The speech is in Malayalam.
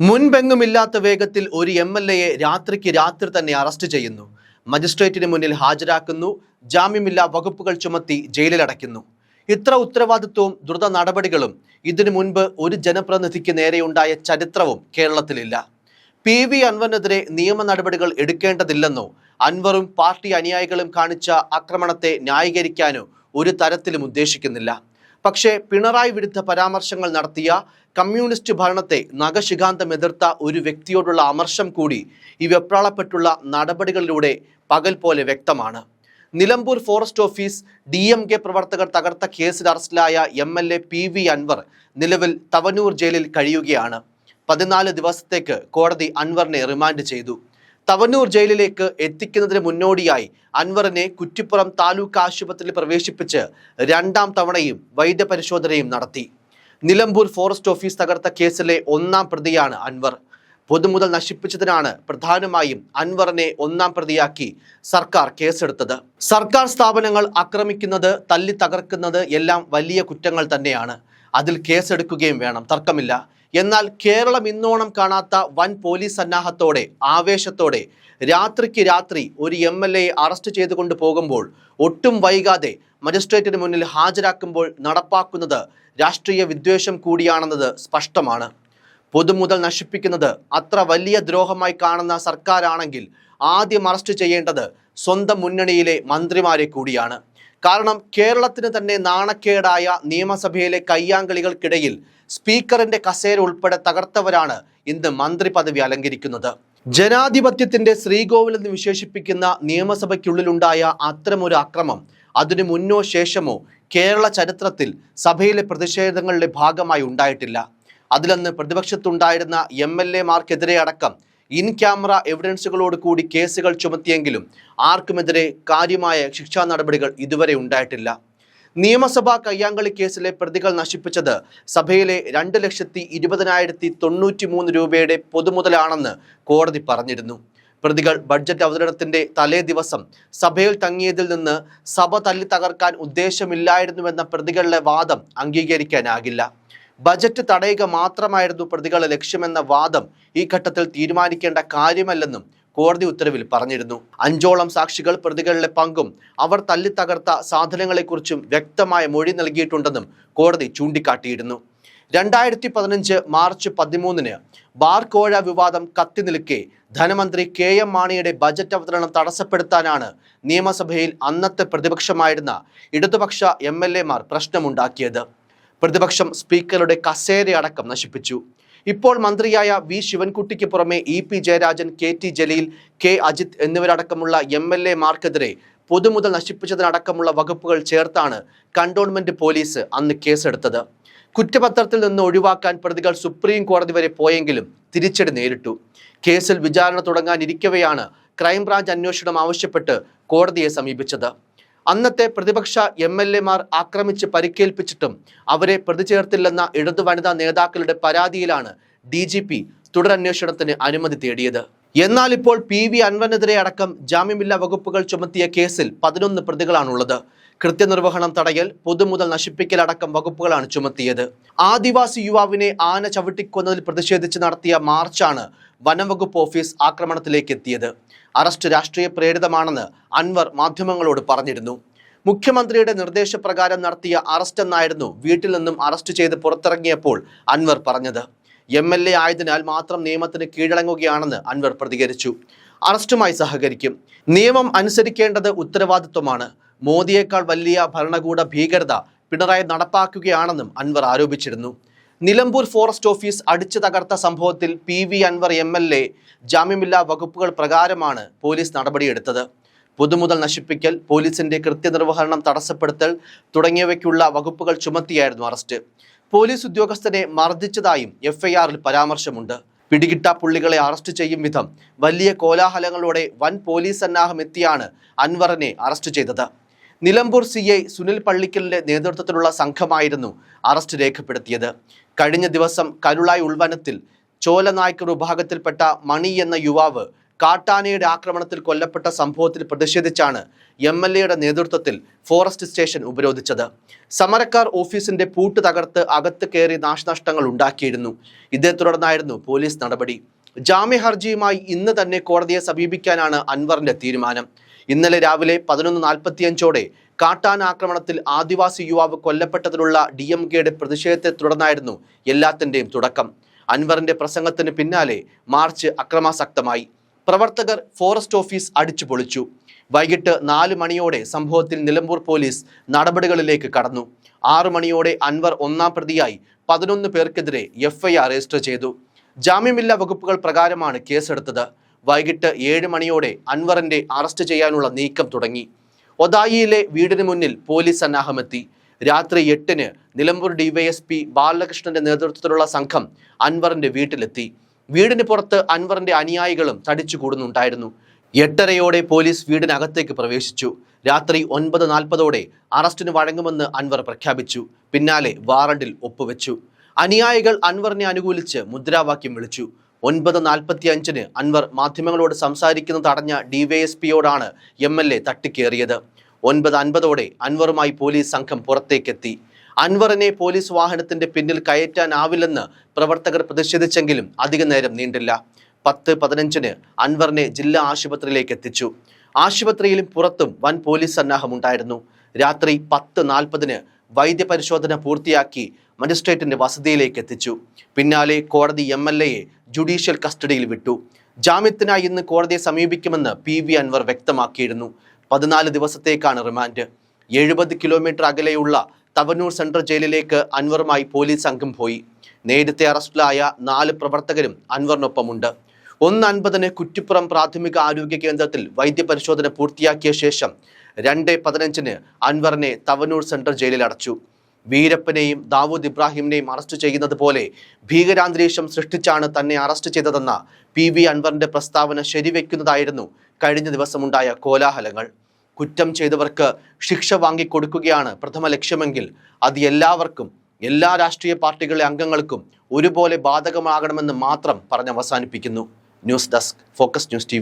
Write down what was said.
മുൻപെങ്ങുമില്ലാത്ത വേഗത്തിൽ ഒരു എം എൽ എയെ രാത്രിക്ക് രാത്രി തന്നെ അറസ്റ്റ് ചെയ്യുന്നു. മജിസ്ട്രേറ്റിന് മുന്നിൽ ഹാജരാക്കുന്നു. ജാമ്യമില്ലാ വകുപ്പുകൾ ചുമത്തി ജയിലിലടയ്ക്കുന്നു. ഇത്ര ഉത്തരവാദിത്വവും ദ്രുത നടപടികളും ഇതിനു മുൻപ് ഒരു ജനപ്രതിനിധിക്ക് നേരെയുണ്ടായ ചരിത്രവും കേരളത്തിലില്ല. പി വി അൻവറിനെതിരെ നിയമ നടപടികൾ എടുക്കേണ്ടതില്ലെന്നോ അൻവറും പാർട്ടി അനുയായികളും കാണിച്ച ആക്രമണത്തെ ന്യായീകരിക്കാനോ ഒരു തരത്തിലും ഉദ്ദേശിക്കുന്നില്ല. പക്ഷേ പിണറായി വിരുദ്ധ പരാമർശങ്ങൾ നടത്തിയ കമ്മ്യൂണിസ്റ്റ് ഭരണത്തെ നഖശിഖാന്തം എതിർത്ത ഒരു വ്യക്തിയോടുള്ള അമർഷം കൂടി ഈ വെപ്രാളപ്പെട്ടുള്ള നടപടികളിലൂടെ പകൽ പോലെ വ്യക്തമാണ്. Nilambur forest office D M K പ്രവർത്തകർ തകർത്ത കേസിൽ അറസ്റ്റിലായ M L A P V Anvar നിലവിൽ തവനൂർ ജയിലിൽ കഴിയുകയാണ്. പതിനാല് ദിവസത്തേക്ക് കോടതി അൻവറിനെ റിമാൻഡ് ചെയ്തു. തവനൂർ ജയിലിലേക്ക് എത്തിക്കുന്നതിന് മുന്നോടിയായി അൻവറിനെ കുറ്റിപ്പുറം താലൂക്ക് ആശുപത്രിയിൽ പ്രവേശിപ്പിച്ച് രണ്ടാം തവണയും വൈദ്യപരിശോധനയും നടത്തി. നിലമ്പൂർ ഫോറസ്റ്റ് ഓഫീസ് തകർത്ത കേസിലെ ഒന്നാം പ്രതിയാണ് അൻവർ. പൊതുമുതൽ നശിപ്പിച്ചതിനാണ് പ്രധാനമായും അൻവറിനെ ഒന്നാം പ്രതിയാക്കി സർക്കാർ കേസെടുത്തത്. സർക്കാർ സ്ഥാപനങ്ങൾ ആക്രമിക്കുന്നത് തല്ലി തകർക്കുന്നത് എല്ലാം വലിയ കുറ്റങ്ങൾ തന്നെയാണ്. അതിൽ കേസെടുക്കുകയും വേണം. തർക്കമില്ല. എന്നാൽ കേരളം ഇന്നോണം കാണാത്ത വൻ പോലീസ് സന്നാഹത്തോടെ ആവേശത്തോടെ രാത്രിക്ക് രാത്രി ഒരു എം എൽ എയെ അറസ്റ്റ് ചെയ്തുകൊണ്ട് പോകുമ്പോൾ ഒട്ടും വൈകാതെ മജിസ്ട്രേറ്റിന് മുന്നിൽ ഹാജരാക്കുമ്പോൾ നടപ്പാക്കുന്നത് രാഷ്ട്രീയ വിദ്വേഷം കൂടിയാണെന്നത് സ്പഷ്ടമാണ്. പൊതുമുതൽ നശിപ്പിക്കുന്നത് അത്ര വലിയ ദ്രോഹമായി കാണുന്ന സർക്കാരാണെങ്കിൽ ആദ്യം അറസ്റ്റ് ചെയ്യേണ്ടത് സ്വന്തം മുന്നണിയിലെ മന്ത്രിമാരെ കൂടിയാണ്. കാരണം കേരളത്തിന് തന്നെ നാണക്കേടായ നിയമസഭയിലെ കയ്യാങ്കളികൾക്കിടയിൽ സ്പീക്കറിന്റെ കസേര ഉൾപ്പെടെ തകർത്തവരാണ് ഇന്ന് മന്ത്രി പദവി അലങ്കരിക്കുന്നത്. ജനാധിപത്യത്തിന്റെ ശ്രീകോവിൽ എന്ന് വിശേഷിപ്പിക്കുന്ന നിയമസഭയ്ക്കുള്ളിലുണ്ടായ അത്തരമൊരു അക്രമം അതിനു മുന്നോ ശേഷമോ കേരള ചരിത്രത്തിൽ സഭയിലെ പ്രതിഷേധങ്ങളുടെ ഭാഗമായി ഉണ്ടായിട്ടില്ല. അതിലന്ന് പ്രതിപക്ഷത്തുണ്ടായിരുന്ന എം എൽ എമാർക്കെതിരെ അടക്കം ഇൻ ക്യാമറ എവിഡൻസുകളോട് കൂടി കേസുകൾ ചുമത്തിയെങ്കിലും ആർക്കുമെതിരെ കാര്യമായ ശിക്ഷാ നടപടികൾ ഇതുവരെ ഉണ്ടായിട്ടില്ല. നിയമസഭാ കയ്യാങ്കളി കേസിലെ പ്രതികൾ നശിപ്പിച്ചത് സഭയിലെ രണ്ട് ലക്ഷത്തി ഇരുപതിനായിരത്തി തൊണ്ണൂറ്റി മൂന്ന് രൂപയുടെ പൊതുമുതലാണെന്ന് കോടതി പറഞ്ഞിരുന്നു. പ്രതികൾ ബഡ്ജറ്റ് അവതരണത്തിന്റെ തലേ ദിവസം സഭയിൽ തങ്ങിയതിൽ നിന്ന് സഭ തല്ലി തകർക്കാൻ ഉദ്ദേശമില്ലായിരുന്നുവെന്ന പ്രതികളുടെ വാദം അംഗീകരിക്കാനാകില്ല. ബജറ്റ് തടയുക മാത്രമായിരുന്നു പ്രതികളുടെ ലക്ഷ്യമെന്ന വാദം ഈ ഘട്ടത്തിൽ തീരുമാനിക്കേണ്ട കാര്യമല്ലെന്നും കോടതി ഉത്തരവിൽ പറഞ്ഞിരുന്നു. അഞ്ചോളം സാക്ഷികൾ പ്രതികളിലെ പങ്കും അവർ തല്ലി തകർത്ത സാധനങ്ങളെക്കുറിച്ചും വ്യക്തമായ മൊഴി നൽകിയിട്ടുണ്ടെന്നും കോടതി ചൂണ്ടിക്കാട്ടിയിരുന്നു. രണ്ടായിരത്തി പതിനഞ്ച് മാർച്ച് പതിമൂന്നിന് ബാർ കോഴ വിവാദം കത്തി നിൽക്കെ ധനമന്ത്രി കെ എം മാണിയുടെ ബജറ്റ് അവതരണം തടസ്സപ്പെടുത്താനാണ് നിയമസഭയിൽ അന്നത്തെ പ്രതിപക്ഷമായിരുന്ന ഇടതുപക്ഷ എം എൽ എമാർ പ്രശ്നമുണ്ടാക്കിയത്. പ്രതിപക്ഷം സ്പീക്കറുടെ കസേരയടക്കം നശിപ്പിച്ചു. ഇപ്പോൾ മന്ത്രിയായ വി ശിവൻകുട്ടിക്ക് പുറമെ E P Jayarajan K T Jaleel K Ajith എന്നിവരടക്കമുള്ള M L A മാർക്കെതിരെ പൊതുമുതൽ നശിപ്പിച്ചതിനടക്കമുള്ള വകുപ്പുകൾ ചേർത്താണ് കണ്ടോൺമെന്റ് പോലീസ് അന്ന് കേസെടുത്തത്. കുറ്റപത്രത്തിൽ നിന്ന് ഒഴിവാക്കാൻ പ്രതികൾ സുപ്രീം കോടതി വരെ പോയെങ്കിലും തിരിച്ചടി നേരിട്ടു. കേസിൽ വിചാരണ തുടങ്ങാനിരിക്കവെയാണ് ക്രൈംബ്രാഞ്ച് അന്വേഷണം ആവശ്യപ്പെട്ട് കോടതിയെ സമീപിച്ചത്. അന്നത്തെ പ്രതിപക്ഷ എം എൽ എമാർ ആക്രമിച്ച് പരിക്കേൽപ്പിച്ചിട്ടും അവരെ പ്രതി ചേർത്തില്ലെന്ന ഇടതു വനിതാ നേതാക്കളുടെ പരാതിയിലാണ് ഡി ജി പി തുടരന്വേഷണത്തിന് അനുമതി തേടിയത്. എന്നാൽ ഇപ്പോൾ പി വി അൻവനെതിരെ അടക്കം ജാമ്യമില്ലാ വകുപ്പുകൾ ചുമത്തിയ കേസിൽ പതിനൊന്ന് പ്രതികളാണുള്ളത്. കൃത്യനിർവഹണം തടയൽ പൊതുമുതൽ നശിപ്പിക്കലടക്കം വകുപ്പുകളാണ് ചുമത്തിയത്. ആദിവാസി യുവാവിനെ ആന ചവിട്ടിക്കൊന്നതിൽ പ്രതിഷേധിച്ച് നടത്തിയ മാർച്ചാണ് വനംവകുപ്പ് ഓഫീസ് ആക്രമണത്തിലേക്ക് എത്തിയത്. അറസ്റ്റ് രാഷ്ട്രീയ പ്രേരിതമാണെന്ന് അൻവർ മാധ്യമങ്ങളോട് പറഞ്ഞിരുന്നു. മുഖ്യമന്ത്രിയുടെ നിർദ്ദേശപ്രകാരം നടത്തിയ അറസ്റ്റ് എന്നായിരുന്നു വീട്ടിൽ നിന്നും അറസ്റ്റ് ചെയ്ത് പുറത്തിറങ്ങിയപ്പോൾ അൻവർ പറഞ്ഞത്. എം എൽ എ ആയതിനാൽ മാത്രം നിയമത്തിന് കീഴടങ്ങുകയാണെന്ന് അൻവർ പ്രതികരിച്ചു. അറസ്റ്റുമായി സഹകരിക്കും. നിയമം അനുസരിക്കേണ്ടത് ഉത്തരവാദിത്വമാണ്. മോദിയേക്കാൾ വലിയ ഭരണകൂട ഭീകരത പിണറായി നടപ്പാക്കുകയാണെന്നും അൻവർ ആരോപിച്ചിരുന്നു. നിലമ്പൂർ ഫോറസ്റ്റ് ഓഫീസ് അടിച്ചു തകർത്ത സംഭവത്തിൽ P V Anvar M L A ജാമ്യമില്ലാ വകുപ്പുകൾ പ്രകാരമാണ് പോലീസ് നടപടിയെടുത്തത്. പൊതുമുതൽ നശിപ്പിക്കൽ പോലീസിന്റെ കൃത്യനിർവഹണം തടസ്സപ്പെടുത്തൽ തുടങ്ങിയവയ്ക്കുള്ള വകുപ്പുകൾ ചുമത്തിയായിരുന്നു അറസ്റ്റ്. പോലീസ് ഉദ്യോഗസ്ഥനെ മർദ്ദിച്ചതായും എഫ്ഐആറിൽ പരാമർശമുണ്ട്. പിടികിട്ട പുള്ളികളെ അറസ്റ്റ് ചെയ്യും വിധം വലിയ കോലാഹലങ്ങളോടെ വൻ പോലീസ് സന്നാഹം എത്തിയാണ് അൻവറിനെ അറസ്റ്റ് ചെയ്തത്. നിലമ്പൂർ സി ഐ സുനിൽ പള്ളിക്കലിന്റെ നേതൃത്വത്തിലുള്ള സംഘമായിരുന്നു അറസ്റ്റ് രേഖപ്പെടുത്തിയത്. കഴിഞ്ഞ ദിവസം കരുളായി ഉൾവനത്തിൽ ചോലനായ്ക്കർ വിഭാഗത്തിൽപ്പെട്ട മണി എന്ന യുവാവ് കാട്ടാനയുടെ ആക്രമണത്തിൽ കൊല്ലപ്പെട്ട സംഭവത്തിൽ പ്രതിഷേധിച്ചാണ് എം എൽ എയുടെ നേതൃത്വത്തിൽ ഫോറസ്റ്റ് സ്റ്റേഷൻ ഉപരോധിച്ചത്. സമരക്കാർ ഓഫീസിന്റെ പൂട്ട് തകർത്ത് അകത്ത് കയറി നാശനഷ്ടങ്ങൾ ഉണ്ടാക്കിയിരുന്നു. ഇതേ തുടർന്നായിരുന്നു പോലീസ് നടപടി. ജാമ്യ ഹർജിയുമായി ഇന്ന് തന്നെ കോടതിയെ സമീപിക്കാനാണ് അൻവറിന്റെ തീരുമാനം. ഇന്നലെ രാവിലെ പതിനൊന്ന് നാൽപ്പത്തിയഞ്ചോടെ കാട്ടാൻ ആക്രമണത്തിൽ ആദിവാസി യുവാവ് കൊല്ലപ്പെട്ടതിലുള്ള ഡി എം കെയുടെ പ്രതിഷേധത്തെ തുടർന്നായിരുന്നു എല്ലാത്തിന്റെയും തുടക്കം. അൻവറിന്റെ പ്രസംഗത്തിന് പിന്നാലെ മാർച്ച് അക്രമാസക്തമായി. പ്രവർത്തകർ ഫോറസ്റ്റ് ഓഫീസ് അടിച്ചു പൊളിച്ചു. വൈകിട്ട് നാല് മണിയോടെ സംഭവത്തിൽ നിലമ്പൂർ പോലീസ് നടപടികളിലേക്ക് കടന്നു. ആറു മണിയോടെ അൻവർ ഒന്നാം പ്രതിയായി പതിനൊന്ന് പേർക്കെതിരെ എഫ്ഐആർ രജിസ്റ്റർ ചെയ്തു. ജാമ്യമില്ലാ വകുപ്പുകൾ പ്രകാരമാണ് കേസെടുത്തത്. വൈകിട്ട് ഏഴ് മണിയോടെ അൻവറിന്റെ അറസ്റ്റ് ചെയ്യാനുള്ള നീക്കം തുടങ്ങി. ഒതായിയിലെ വീടിന് മുന്നിൽ പോലീസ് സന്നാഹമെത്തി. രാത്രി എട്ടിന് നിലമ്പൂർ ഡിവൈഎസ്പി ബാലകൃഷ്ണന്റെ നേതൃത്വത്തിലുള്ള സംഘം അൻവറിന്റെ വീട്ടിലെത്തി. വീടിന് പുറത്ത് അൻവറിന്റെ അനുയായികളും തടിച്ചു കൂടുന്നുണ്ടായിരുന്നു എട്ടരയോടെ പോലീസ് വീടിനകത്തേക്ക് പ്രവേശിച്ചു. രാത്രി ഒൻപത് നാൽപ്പതോടെ അറസ്റ്റിന് വഴങ്ങുമെന്ന് അൻവർ പ്രഖ്യാപിച്ചു. പിന്നാലെ വാറണ്ടിൽ ഒപ്പുവെച്ചു. അനുയായികൾ അൻവറിനെ അനുകൂലിച്ച് മുദ്രാവാക്യം വിളിച്ചു. ഒൻപത് നാൽപ്പത്തി അഞ്ചിന് അൻവർ മാധ്യമങ്ങളോട് സംസാരിക്കുന്നത് തടഞ്ഞ ഡിവൈഎസ്പിയോടാണ് എം എൽ എ തട്ടിക്കേറിയത്. ഒൻപത് അൻപതോടെ അൻവറുമായി പോലീസ് സംഘം പുറത്തേക്കെത്തി. അൻവറിനെ പോലീസ് വാഹനത്തിന്റെ പിന്നിൽ കയറ്റാനാവില്ലെന്ന് പ്രവർത്തകർ പ്രതിഷേധിച്ചെങ്കിലും അധിക നേരം നീണ്ടില്ല. പത്ത് പതിനഞ്ചിന് അൻവറിനെ ജില്ലാ ആശുപത്രിയിലേക്ക് എത്തിച്ചു. ആശുപത്രിയിലും പുറത്തും വൻ പോലീസ് സന്നാഹമുണ്ടായിരുന്നു. രാത്രി പത്ത് നാൽപ്പതിന് വൈദ്യപരിശോധന പൂർത്തിയാക്കി മജിസ്ട്രേറ്റിന്റെ വസതിയിലേക്ക് എത്തിച്ചു. പിന്നാലെ കോടതി എം എൽ എയെ ജുഡീഷ്യൽ കസ്റ്റഡിയിൽ വിട്ടു. ജാമ്യത്തിനായി ഇന്ന് കോടതിയെ സമീപിക്കുമെന്ന് പി വി അൻവർ വ്യക്തമാക്കിയിരുന്നു. പതിനാല് ദിവസത്തേക്കാണ് റിമാൻഡ്. എഴുപത് കിലോമീറ്റർ അകലെയുള്ള തവനൂർ സെൻട്രൽ ജയിലിലേക്ക് അൻവറുമായി പോലീസ് സംഘം പോയി. നേരത്തെ അറസ്റ്റിലായ നാല് പ്രവർത്തകരും അൻവറിനൊപ്പമുണ്ട്. ഒന്ന് അൻപതിന് കുറ്റിപ്പുറം പ്രാഥമിക ആരോഗ്യ കേന്ദ്രത്തിൽ വൈദ്യപരിശോധന പൂർത്തിയാക്കിയ ശേഷം രണ്ട് പതിനഞ്ചിന് അൻവറിനെ തവനൂർ സെൻട്രൽ ജയിലിൽ അടച്ചു. വീരപ്പനെയും ദാവൂദ് ഇബ്രാഹിമിനെയും അറസ്റ്റ് ചെയ്യുന്നത് പോലെ ഭീകരാന്തരീക്ഷം സൃഷ്ടിച്ചാണ് തന്നെ അറസ്റ്റ് ചെയ്തതെന്ന പി വി അൻവറിന്റെ പ്രസ്താവന ശരിവെക്കുന്നതായിരുന്നു കഴിഞ്ഞ ദിവസമുണ്ടായ കോലാഹലങ്ങൾ. കുറ്റം ചെയ്തവർക്ക് ശിക്ഷ വാങ്ങിക്കൊടുക്കുകയാണ് പ്രഥമ ലക്ഷ്യമെങ്കിൽ അത് എല്ലാവർക്കും എല്ലാ രാഷ്ട്രീയ പാർട്ടികളെ അംഗങ്ങൾക്കും ഒരുപോലെ ബാധകമാകണമെന്ന് മാത്രം പറഞ്ഞ് അവസാനിപ്പിക്കുന്നു news desk focus news T